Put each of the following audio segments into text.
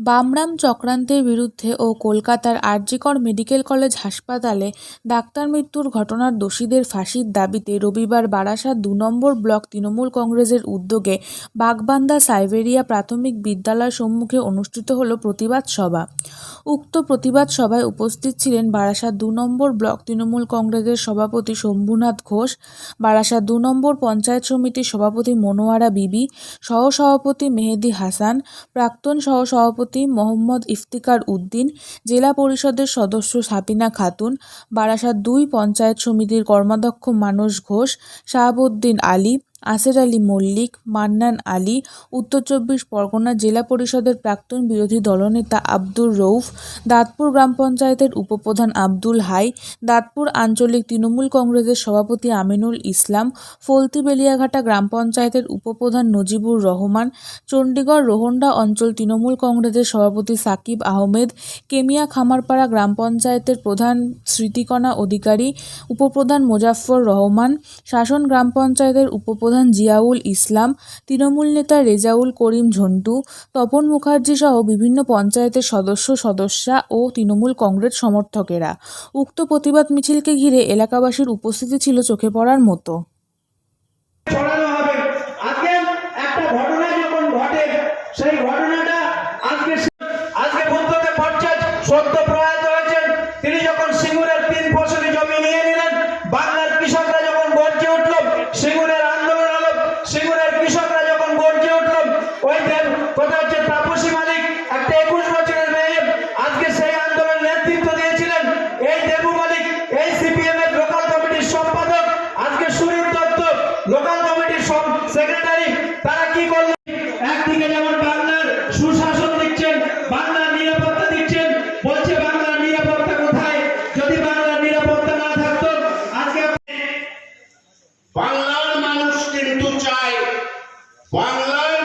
বামরাম চক্রান্তের বিরুদ্ধে ও কলকাতার আরজিকর মেডিকেল কলেজ হাসপাতালে ডাক্তার মৃত্যুর ঘটনার দোষীদের ফাঁসির দাবিতে রবিবার বারাসাত দু নম্বর ব্লক তৃণমূল কংগ্রেসের উদ্যোগে বাগবান্ধা সাইবেরিয়া প্রাথমিক বিদ্যালয় সম্মুখে অনুষ্ঠিত হলো প্রতিবাদ সভা। উক্ত প্রতিবাদ সভায় উপস্থিত ছিলেন বারাসাত দু নম্বর ব্লক তৃণমূল কংগ্রেসের সভাপতি শম্ভুনাথ ঘোষ, বারাসাত দু নম্বর পঞ্চায়েত সমিতির সভাপতি মনোয়ারা বিবি, সহসভাপতি মেহেদি হাসান, প্রাক্তন সহসভাপতি মোহাম্মদ ইফতিকার উদ্দিন, জেলা পরিষদের সদস্য সাপিনা খাতুন, বারাসাত দুই পঞ্চায়েত সমিতির কর্মাধ্যক্ষ মানস ঘোষ, শাহাবুদ্দিন আলী আসের আলী, মল্লিক, মান্নান আলী, উত্তর চব্বিশ পরগনা জেলা পরিষদের প্রাক্তন বিরোধী দলনেতা আব্দুর রৌফ দাঁতপুর গ্রাম পঞ্চায়েতের উপপ্রধান আব্দুল হাই, দাঁতপুর আঞ্চলিক তৃণমূল কংগ্রেসের সভাপতি আমিনুল ইসলাম, ফলতি বেলিয়াঘাটা গ্রাম পঞ্চায়েতের উপপ্রধান নজিবুর রহমান, চণ্ডীগড় রোহন্ডা অঞ্চল তৃণমূল কংগ্রেসের সভাপতি সাকিব আহমেদ, কেমিয়া খামারপাড়া গ্রাম পঞ্চায়েতের প্রধান স্মৃতিকণা অধিকারী, উপপ্রধান মোজাফফর রহমান, শাসন গ্রাম পঞ্চায়েতের উপপ্রধান জিয়াউল ইসলাম, তৃণমূল নেতা রেজাউল করিম ঝন্টু, তপন মুখার্জি সহ বিভিন্ন পঞ্চায়েতের সদস্য, সদস্যা ও তৃণমূল কংগ্রেস সমর্থকেরা। উক্ত প্রতিবাদ মিছিলকে ঘিরে এলাকাবাসীর উপস্থিতি ছিল চোখে পড়ার মতো।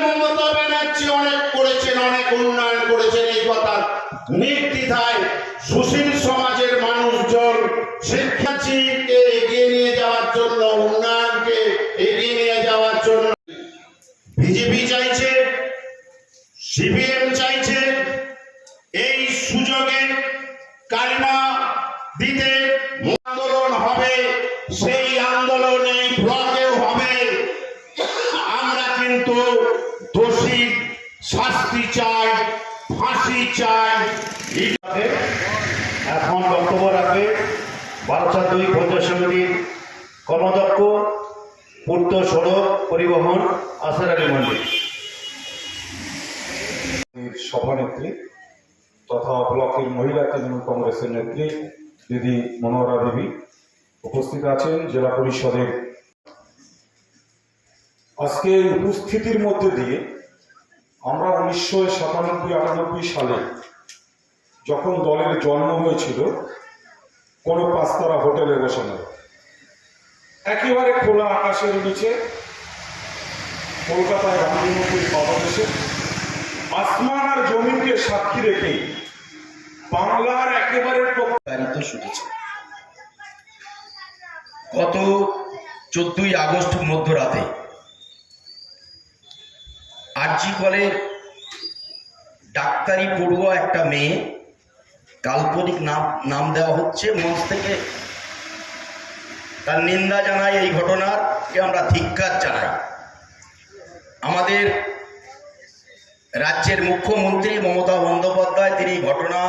মমতা ব্যানার্জি অনেক করেছেন, অনেক উন্নয়ন করেছেন এই সুশীল সমাজের মানুষজন শিক্ষার্থীকে এগিয়ে নিয়ে যাওয়ার জন্য, উন্নয়নকে এগিয়ে নিয়ে যাওয়ার জন্য বিজেপি চাইছে, সিপিএম চাইছে, এই সুযোগে কালিমা দিতে আন্দোলন হবে, সেই আন্দোলন এই ব্লকেও হবে আমরা কিন্তু দোষী শাস্তি চাই, ফাঁসি চাই। এখন বক্তব্য রাখবে বারোশো দুই পঞ্চায়েত সমিতির কর্মদক্ষ পূর্ত সড়ক পরিবহন আসার আলী মন্দির সভানেত্রী তথা ব্লকের মহিলা তৃণমূল কংগ্রেসের নেত্রী দিদি মনোহরা দেবী উপস্থিত আছেন জেলা পরিষদের। আজকে উপস্থিতির মধ্যে দিয়ে আমরা উনিশশো সাতানব্বই, আটানব্বই সালে যখন দলের জন্ম হয়েছিল, কোনো পাঁচতারা হোটেলে বসে একেবারে খোলা আকাশের নিচে কলকাতায় গান্ধীমন্দির পাদদেশে আসমান আর জমিনকে সাক্ষী রেখে বাংলার একেবারে দায়িত্ব শুনেছে। গত চোদ্দই আগস্ট মধ্যরাতে আরজি কলের ডাক্তারি পড়ুয়া একটা মেয়ে, কাল্পনিক নাম নাম দেওয়া হচ্ছে, মঞ্চ থেকে তার নিন্দা জানাই এই ঘটনারকে আমরা ধিক্কার জানাই। আমাদের রাজ্যের মুখ্যমন্ত্রী মমতা বন্দ্যোপাধ্যায় তিনি ঘটনা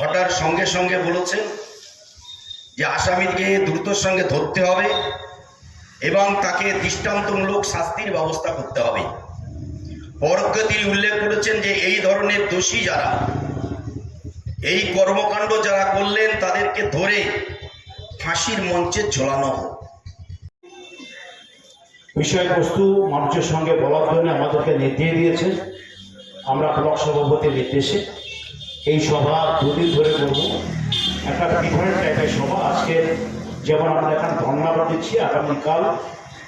ঘটার সঙ্গে সঙ্গে বলেছেন যে আসামিকে দ্রুতর সঙ্গে ধরতে হবে এবং তাকে দৃষ্টান্তমূলক শাস্তির ব্যবস্থা করতে হবে। পরোক্ষে তিনি উল্লেখ করেছেন যে এই ধরনের দোষী যারা, এই কর্মকাণ্ড যারা করলেন তাদেরকে ধরে ফাঁসির মঞ্চে ঝোলানো হোক। বিষয়বস্তু মানুষের সঙ্গে বলার জন্য আমাদেরকে নির্দেশ দিয়েছে আমরা ব্লক সভাপতির নির্দেশে এই সভা দুদিন ধরে করব। একটা ডিফারেন্ট টাইপের সভা। আজকে যেমন আমরা এখানে ধন্যবাদ দিচ্ছি আগামীকাল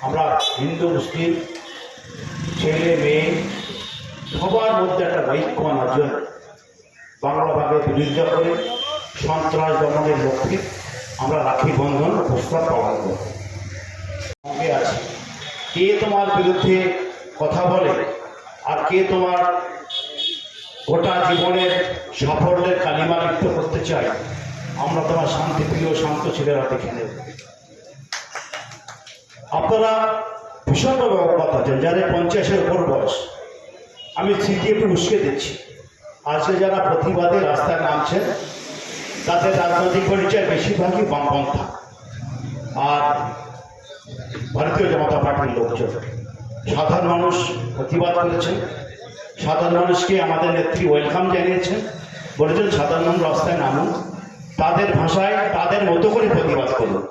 আমরা হিন্দু, মুসলিম, ছেলে, মেয়ে সবার মধ্যে একটা ঐক্য আনার জন্য বাংলা ভাগে বিরোধিতা করে সন্ত্রাস দমনের লক্ষ্যে আমরা রাখি বন্ধন প্রস্তাব পালন করব। আছে। কে তোমার বিরুদ্ধে কথা বলে আর কে তোমার গোটা জীবনের সাফল্যের কালিমা লিপ্ত করতে চাই আমরা তোমার শান্তিপ্রিয় শান্ত ছেলেরা দেখে নেব। আপনারা ভীষণভাবে অবগত আছেন যাদের পঞ্চাশের উপর বয়স। আমি একটু উস্কে দিচ্ছি। আজকে যারা প্রতিবাদে রাস্তায় নামছেন, তাদের রাজনৈতিক পরিচয় বেশিরভাগই বামপন্থা। আর ভারতীয় জনতা পার্টির লোকজন। সাধারণ মানুষ প্রতিবাদ করেছেন। সাধারণ মানুষকে আমাদের নেত্রী ওয়েলকাম জানিয়েছেন। বলেছেন, সাধারণ রাস্তায় নামুন। তাদের ভাষায়, তাদের মতো করে প্রতিবাদ করুন।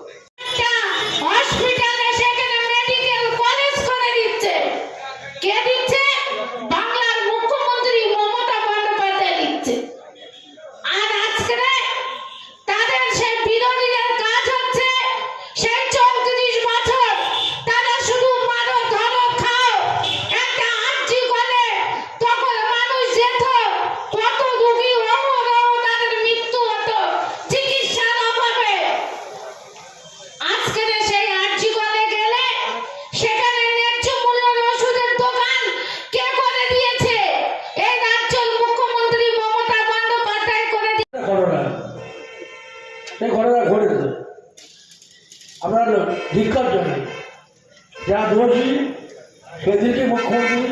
ধিক্ষার জন্য। যারা দোষী, সেদিকে মুখ্যমন্ত্রী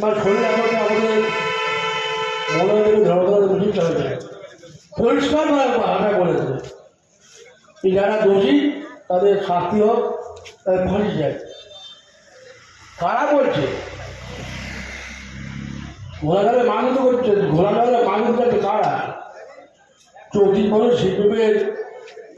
বা শরীর আমাকে আমাদের মনে হয় ধর্মতলা উচিত হয়েছে পরিষ্কার ভাষা বলেছে যে যারা দোষী, তাদের শাস্তি হোক, তাদের ফাঁসি যায়। কারা বলছে ঘোলাঘালে মানুষ করছে। ঘোলাঘালে মানুষ করছে কারা? চৌত্রিশ বছর শিল্পীদের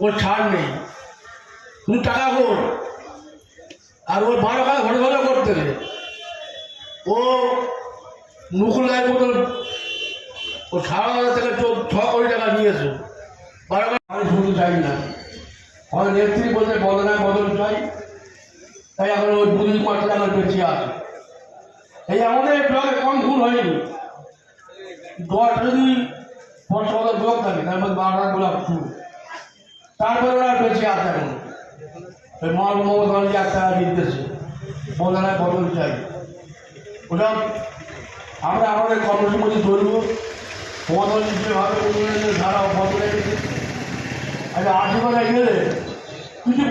ওর ছাড় নেই। তুমি টাকা কর আর ওর বারো কাজ ঘরে ঘরে করতে ও মুকুল গায়ের মতন ও সারা হাজার থেকে ছ কোটি টাকা নিয়েছে। বারো আমি শুনতে চাই না। আমার নেত্রী বলতে বদনায় বদল চাই। তাই এখন ওই দুদিন পাঁচ টাকা বেঁচে আছে। এই আমাদের ব্লকে কম ভুল হয়নি। দশ যদি পঞ্চাশ ব্লক থাকে তার মধ্যে বারো বারোটা ব্লক শুরু তারপরে ওরা বেঁচে আছে এখন ওই একটা নির্দেশে বদল চাই। ওটা আমরা আমাদের কর্মসূচি ধরব। উন্নয়নের ধারা বদলে আচ্ছা গেলে কিছু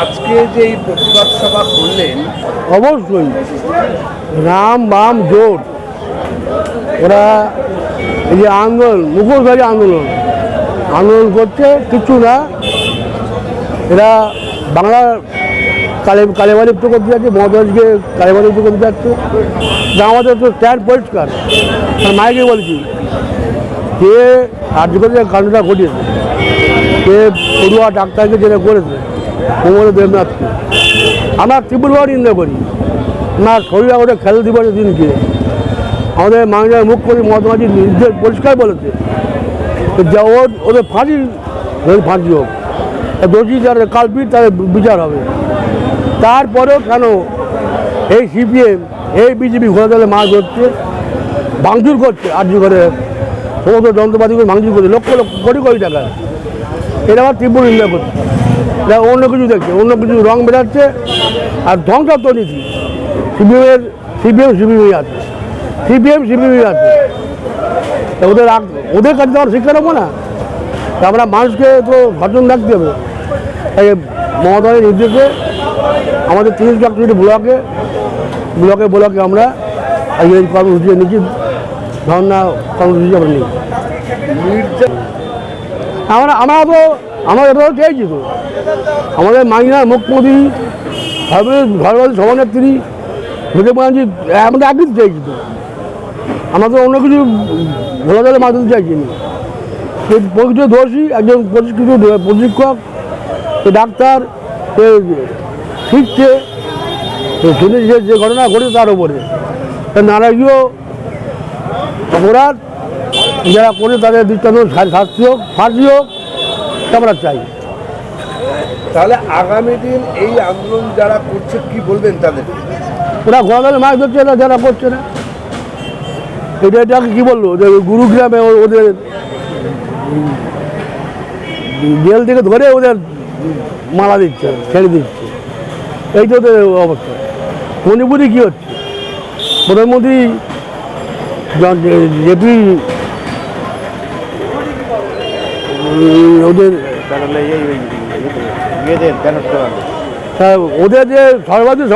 আজকে যে এই প্রতিবাদ সভা করলেন, অবশ্যই রাম বাম জোট, ওরা এই যে আন্দোলন, মুখোশধারী আন্দোলন আন্দোলন করছে, কিছু না। এরা বাংলার কালে কালেবালিপ্ত করতে যাচ্ছে মমতাজকে কালেবালিপ্ত করতে যাচ্ছে আমাদের তো স্ট্যান্ড পরিষ্কার। মাইকে বলছি, কে কার্যকরী যে কাণ্ডটা ঘটিয়েছে, কে পড়ুয়া ডাক্তারকে যেটা করেছে কোমরে দেবনাথকে। আমরা তীব্রভাবে নিন্দা করি। না শরীর আমাদের খেলা দিবসের দিনকে। আমাদের মাননীয় মুখ্যমন্ত্রী মমতা ব্যানার্জি নির্দেশ পরিষ্কার বলেছে যে ওদের ফাঁসি ফাঁসি হোক দোষী যারা কালপিট তাদের বিচার হবে তারপরেও কেন এই সিপিএম এই বিজেপি ঘোরা দলে মাছ ধরছে ভাঙচুর করছে আর আর্জি করে সমস্ত যন্ত্রপাতিগুলো ভাঙচুর করছে লক্ষ লক্ষ কোটি কোটি টাকা এটা আমার তীব্র নিন্দা করছে অন্য কিছু দেখছে অন্য কিছু রং বেরাচ্ছে আর ধ্বংসাত্ম নীতি সিপিএমের সিপিএম সিপিএমই আছে সিপিএম সিপিএমই আছে তা ওদের ওদের কাছে আমরা শিক্ষা নেব না। তা আমরা মানুষকে তো সচেতন রাখতে হবে তাই মমতাদের নির্দেশে আমাদের তিরিশ চক্রটি ব্লকে ব্লকে ব্লকে আমরা এই কর্মসূচি নিচ্ছি। ধর্না কর্মসূচি আমরা নিই। আমরা আমরা তো, আমরা এটাও চেয়েছি তো। আমাদের মাইনা মুখ্যমন্ত্রী সর্বশেষ সভানেত্রী ব্যানার্জি আমরা একই তো চাইছি তো। আমরা তো অন্য কিছু ভোলা জলের মাধ্যমে চাইছি না। সে প্রকৃত দোষী একজন প্রশিক্ষিত প্রশিক্ষক সে ডাক্তার সে শিখছে শুনে যে যে ঘটনা ঘটে তার উপরে। তা নারাজীয় অপরাধ যারা করে তাদের দৃষ্টান্ত শাস্তি হোক ফাঁসি হোক আমরা চাই। তাহলে আগামী দিন এই আন্দোলন যারা করছে কি বলবেন তাদের? ওরা ঘোরাঘরে মাছ ধরছে না যারা করছে না। এটা এটাকে কী বলল? যে গুরুগ্রামে ওদের জেল থেকে ধরে ওদের মালা দিচ্ছে, ছেড়ে দিচ্ছে। এইটা ওদের অবস্থা। মণিপুরে কী হচ্ছে? প্রধানমন্ত্রী জেপি ওদের তা ওদের যে সর্বাধিক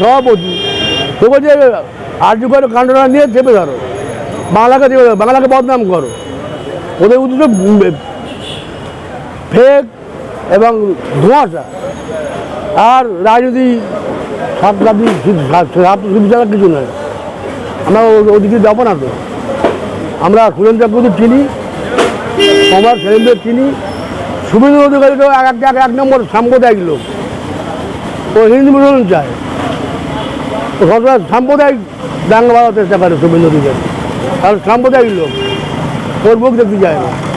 সভাপতি তোকে যে আর্য করে কাণ্ডটা নিয়ে চেপে ধরো। বাংলাকে বাংলাকে বদনাম করো। ওদের উদ্দেশ্য ফেক এবং ধোঁয়াশা। আর রাজনীতি সাতলাপি ছাড়া কিছু নয়। আমরা ওদিকে যাব না তো আমরা সুরেন্দ্র চক্রবর্তী চিনি আমার ছেলেদের চিনি। শুভেন্দু অধিকারী তো এক এক এক নম্বর সাম্প্রদায়িক লোক। ও হিন্দু মুসলমান চায়। সবসময় সাম্প্রদায়িক দাঙ্গা বাড়াতে চেষ্টা করে অধিকারী। আর সাম্প্রদায়িক লোক ওর মুখ দেখতে যায় না।